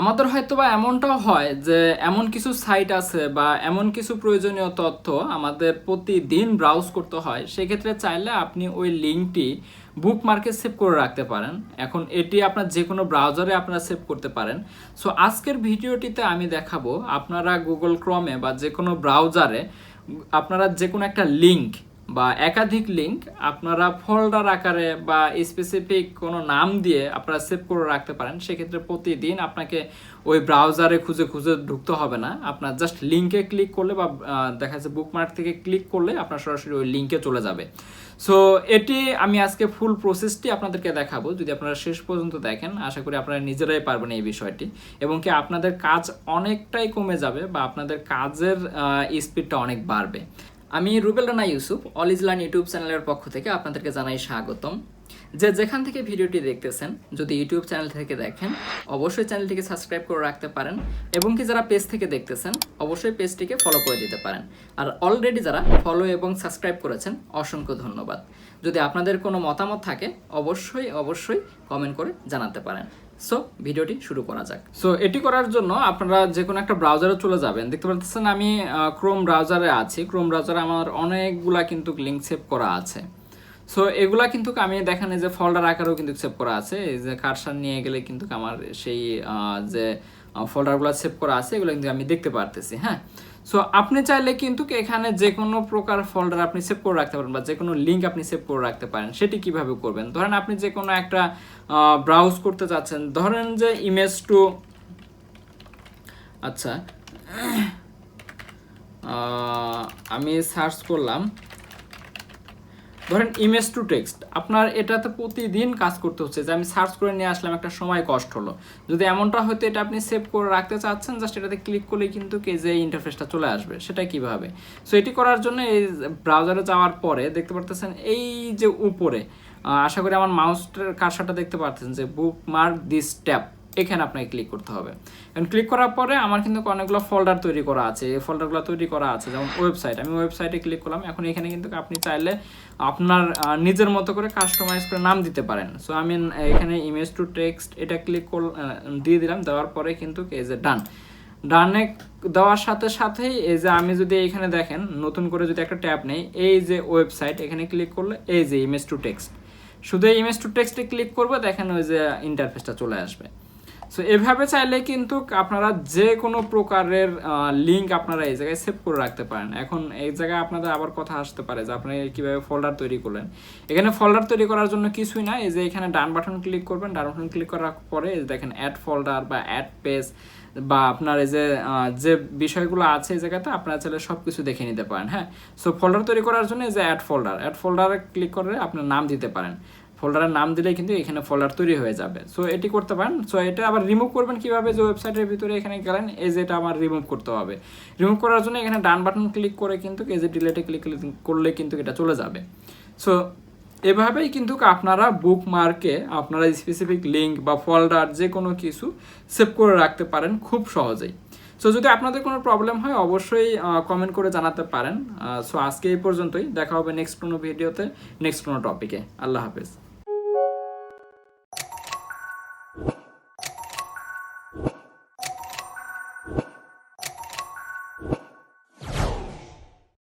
আমাদের হয়তো বা এমনটাও হয় যে এমন কিছু সাইট আছে বা এমন কিছু প্রয়োজনীয় তথ্য আমাদের প্রতিদিন ব্রাউজ করতে হয়, সেক্ষেত্রে চাইলে আপনি ওই লিঙ্কটি বুক মার্কে সেভ করে রাখতে পারেন। এখন এটি আপনার যে কোনো ব্রাউজারে আপনারা সেভ করতে পারেন। সো আজকের ভিডিওটিতে আমি দেখাবো আপনারা গুগল ক্রমে বা যে কোনো ব্রাউজারে আপনারা যে কোনো একটা লিঙ্ক বা একাধিক লিঙ্ক আপনারা ফোল্ডার আকারে বা স্পেসিফিক কোনো নাম দিয়ে আপনারা সেভ করে রাখতে পারেন, সেক্ষেত্রে প্রতিদিন আপনাকে ওই ব্রাউজারে খুঁজে খুঁজে ঢুকতে হবে না। আপনার জাস্ট লিঙ্কে ক্লিক করলে বা দেখা যাচ্ছে বুকমার্ক থেকে ক্লিক করলে আপনার সরাসরি ওই লিঙ্কে চলে যাবে। সো এটি আমি আজকে ফুল প্রসেসটি আপনাদেরকে দেখাবো। যদি আপনারা শেষ পর্যন্ত দেখেন, আশা করি আপনারা নিজেরাই পারবেন এই বিষয়টি। এবং কি আপনাদের কাজ অনেকটাই কমে যাবে বা আপনাদের কাজের স্পিডটা অনেক বাড়বে। আমি রুবেল রানা ইউসুফ, অল ইজলান ইউটিউব চ্যানেলের পক্ষ থেকে আপনাদেরকে জানাই স্বাগতম। যে যেখান থেকে ভিডিওটি দেখতেছেন, যদি ইউটিউব চ্যানেল থেকে দেখেন, অবশ্যই চ্যানেলটিকে সাবস্ক্রাইব করে রাখতে পারেন এবং কি যারা পেজ থেকে দেখতেছেন, অবশ্যই পেজটিকে ফলো করে দিতে পারেন। আর অলরেডি যারা ফলো এবং সাবস্ক্রাইব করেছেন, অসংখ্য ধন্যবাদ। যদি আপনাদের কোনো মতামত থাকে, অবশ্যই অবশ্যই কমেন্ট করে জানাতে পারেন। সো ভিডিওটি শুরু করা যাক। সো এটি করার জন্য আপনারা যে কোনো একটা ব্রাউজারে চলে যাবেন। দেখতে পাচ্ছেন আমি ক্রোম ব্রাউজারে আছি। ক্রোম ব্রাউজারে আমার অনেকগুলা কিন্তু লিঙ্ক সেভ করা আছে। সো এগুলা কিন্তু আমি দেখেন যে ফোল্ডার আকারেও কিন্তু সেভ করা আছে। এই যে কারসার নিয়ে গেলে কিন্তু আমার সেই যে ফোল্ডারগুলো সেভ করা আছে, এগুলো কিন্তু আমি দেখতে পারতেছি হ্যাঁ? সো আপনি চাইলে কিন্তু এখানে যে কোনো প্রকার ফোল্ডার আপনি সেভ করে রাখতে পারেন বা যে কোনো লিঙ্ক আপনি সেভ করে রাখতে পারেন। সেটি কীভাবে করবেন? ধরেন আপনি যে কোনো একটা ব্রাউজ করতে চাচ্ছেন। ধরেন যে ইমেজ টু আচ্ছা আমি সার্চ করলাম। ধরেন ইমেজ টু টেক্সট আপনার এটাতে প্রতিদিন কাজ করতে হচ্ছে, যে আমি সার্চ করে নিয়ে আসলাম, একটা সময় কষ্ট হলো। যদি এমনটা হয়তো এটা আপনি সেভ করে রাখতে চাচ্ছেন জাস্ট এটাতে ক্লিক করলেই কিন্তু কে যে ইন্টারফেসটা চলে আসবে, সেটা কীভাবে? সো এটি করার জন্য এই ব্রাউজারে যাওয়ার পরে দেখতে পারতেছেন এই যে উপরে আশা করি আমার মাউসটার কারসাটা দেখতে পারতেছেন যে বুক মার্ক দিস ট্যাপ এখানে আপনাকে ক্লিক করতে হবে। এখন ক্লিক করার পরে আমার কিন্তু অনেকগুলো ফোল্ডার তৈরি করা আছে। এই ফোল্ডারগুলো তৈরি করা আছে, যেমন ওয়েবসাইট আমি ওয়েবসাইটে ক্লিক করলাম। এখন এখানে কিন্তু আপনি চাইলে আপনার নিজের মতো করে কাস্টমাইজ করে নাম দিতে পারেন। সো আমি এখানে ইমেজ টু টেক্সট এটা ক্লিক কর দিয়ে দিলাম। দেওয়ার পরে কিন্তু এই যে ডান ডানে দেওয়ার সাথে সাথেই এই যে আমি যদি এখানে দেখেন, নতুন করে যদি একটা ট্যাব নেই, এই যে ওয়েবসাইট এখানে ক্লিক করলে এই যে ইমেজ টু টেক্সট শুধু ইমেজ টু টেক্সটে ক্লিক করবে, দেখেন ওই যে ইন্টারফেসটা চলে আসবে। সো এভাবে চাইলে কিন্তু আপনারা যে কোনো প্রকারের লিঙ্ক আপনারা এই জায়গায় সেভ করে রাখতে পারেন। এখন এই জায়গায় আপনাদের আবার কথা আসতে পারে যে আপনি কীভাবে ফোল্ডার তৈরি করলেন। এখানে ফোল্ডার তৈরি করার জন্য কিছুই না, এই যে এখানে ডান বাটন ক্লিক করবেন। ডান বাটন ক্লিক করার পরে দেখেন অ্যাড ফোল্ডার বা অ্যাড পেজ বা আপনার এই যে যে বিষয়গুলো আছে এই জায়গাতে আপনারা চাইলে সব কিছু দেখে নিতে পারেন হ্যাঁ? সো ফোল্ডার তৈরি করার জন্য এই যে অ্যাড ফোল্ডার অ্যাড ফোল্ডারে ক্লিক করে আপনার নাম দিতে পারেন। ফোল্ডারের নাম দিলে কিন্তু এখানে ফোল্ডার তৈরি হয়ে যাবে। সো এটি করতে পারেন। সো এটা আবার রিমুভ করবেন কীভাবে? যে ওয়েবসাইটের ভিতরে এখানে গেলেন, এই যে এটা আমার রিমুভ করতে হবে। রিমুভ করার জন্য এখানে ডান বাটন ক্লিক করে কিন্তু, এই যে ডিলেটে ক্লিক করলে কিন্তু এটা চলে যাবে। সো এভাবেই কিন্তু আপনারা বুক মার্কে আপনারা স্পেসিফিক লিঙ্ক বা ফোল্ডার যে কোনো কিছু সেভ করে রাখতে পারেন খুব সহজেই। সো যদি আপনাদের কোনো প্রবলেম হয়, অবশ্যই কমেন্ট করে জানাতে পারেন। সো আজকে এই পর্যন্তই। দেখা হবে নেক্সট কোনো ভিডিওতে নেক্সট কোনো টপিকে আল্লাহ হাফেজ।